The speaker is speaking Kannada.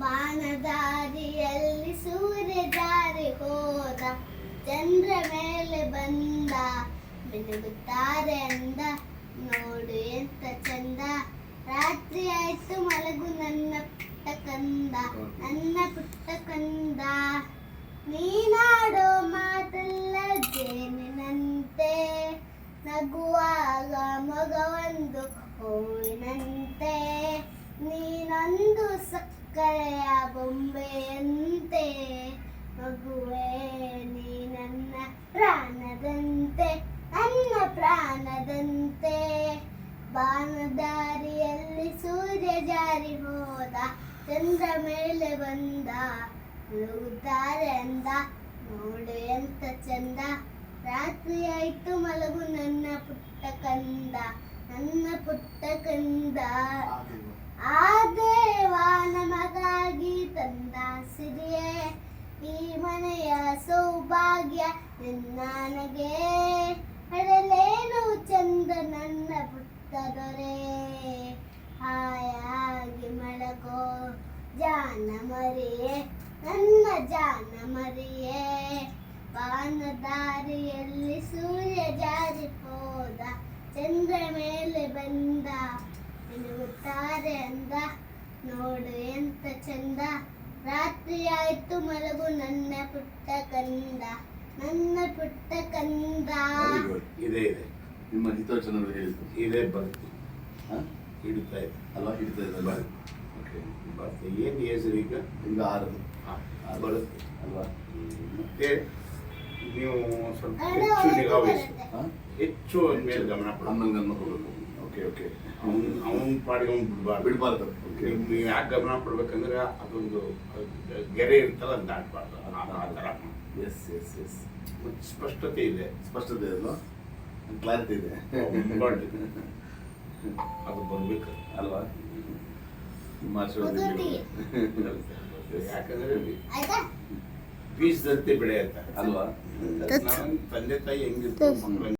ಬಾಣದಾರಿಯಲ್ಲಿ ಸೂರ್ಯ ಜಾರಿ ಹೋದ, ಚಂದ್ರ ಮೇಲೆ ಬಂದ ಬೆಳಗುತ್ತಾರೆ ಅಂದ, ನೋಡು ಎಂತ ಚಂದ. ರಾತ್ರಿ ಆಯ್ತು, ಮಲಗು, ನನ್ನ ಪುಟ್ಟ ಕಂದ, ನನ್ನ ಪುಟ್ಟ ಕಂದ. ನೀನಾಡೋ ಮಾತಲ್ಲ ಜೇನಿನಂತೆ ನಗುವಾಗ ಮಗವೊಂದು ಹೂವಿನಂತೆ. ನೀನೊಂದು ಸಕ್ಕರೆಯ ಬೊಂಬೆಯಂತೆ ಮಗುವೆ, ನೀ ನನ್ನ ಪ್ರಾಣದಂತೆ ನನ್ನ ಪ್ರಾಣದಂತೆ. ಬಾನದಾರಿಯಲ್ಲಿ ಸೂರ್ಯ ಜಾರಿ ಹೋದ, ಚಂದ್ರ ಮೇಲೆ ಬಂದ ಮುಳುಗುತ್ತಾರೆ ಅಂದ, ನೋಡು ಎಂತ ಚಂದ. ರಾತ್ರಿ ಆಯ್ತು ಮಲಗು ನನ್ನ ಪುಟ್ಟ ಕಂದ, ನನ್ನ ಪುಟ್ಟ ಕಂದ. ಸೌಭಾಗ್ಯ ನನಗೆ ಅಡಲೇನು ಚಂದ ನನ್ನ ಪುಟ್ಟ ದೊರೆ. ಹಾಯಾಗಿ ಮಳಗೋ ಜಾನ ಮರಿಯೇ, ನನ್ನ ಜಾನ ಮರಿಯೇ. ಬಾನದಾರಿಯಲ್ಲಿ ಸೂರ್ಯ ಜಾರಿ ಹೋದ ಚಂದ್ರ ಮೇಲೆ ಬಂದ. ಮಿನುಗುತ್ತಾರೆ ಅಂದ, ನೋಡು ಎಂತ ಚಂದ. ರಾತ್ರಿ ಆಯ್ತು ಮಲಗು ನನ್ನ ಪುಟ್ಟ ಕಂದ ನನ್ನ ಪುಟ್ಟ ಕಂದ. Very good. ಇದೆ ಇದೆ. ನಿಮ್ಮ ಹಿತವಚನಗಳು ಹೇಳಿದ್ದು ಇದೇ ಬರುತ್ತೆ. ಹಾ? ಹಿಡಿತಾ ಇದೆ. ಅಲ್ಲ ಹಿಡಿತಾ ಇದೆ ಬರುತ್ತೆ. ಓಕೆ ಬರುತ್ತೆ. ಏನು ಹೆಸರು ಈಗ? ಈಗ ಆರು ಆ ಬರುತ್ತೆ ಅಲ್ವಾ? ಮತ್ತೆ ನೀವು ಸ್ವಲ್ಪ ಹೆಚ್ಚು ನಿಗಾ ವಹಿಸಿ ಹಾ? ಹೆಚ್ಚು ಮೇಲೆ ಗಮನ ಕೊಡು. ಅಮ್ಮನ ಗಮನ ಕೊಡಬೇಕು. ಓಕೆ ಓಕೆ ಅವನ್ ಅವನ ಪಾಡಿಗೆ ಅವ್ನು ಬಿಡಬಾರ್ದು. ಬಿಡಬಾರ್ದು. ಓಕೆ ನೀವು ಯಾಕೆ ಗಮನ ಕೊಡ್ಬೇಕಂದ್ರೆ ಅದೊಂದು ಅದು ಗೆರೆ ಇರ್ತಲ್ಲ ಅದು ದಾಟಬಾರ್ದು ಆ ಥರ ಎಸ್ ಎಸ್ ಎಸ್ ಮತ್ತೆ ಸ್ಪಷ್ಟತೆ ಇದೆ. ಸ್ಪಷ್ಟತೆ ಅಲ್ವಾ ಕ್ಲಾರಿಟಿ ಇದೆ. ಇಂಪಾರ್ಟೆಂಟ್ ಅದು ಬರಬೇಕು. ಅಲ್ವಾ? ನಿಮ್ಮ ಆಶೀರ್ವಾದ. ಯಾಕಂದ್ರೆ ಬೀಜದಂತೆ ಬೆಳೆಯುತ್ತೆ. ಅಲ್ವಾ? ತಂದೆ ತಾಯಿ ಹೆಂಗಿರ್ತಾರೆ ಮಕ್ಕಳು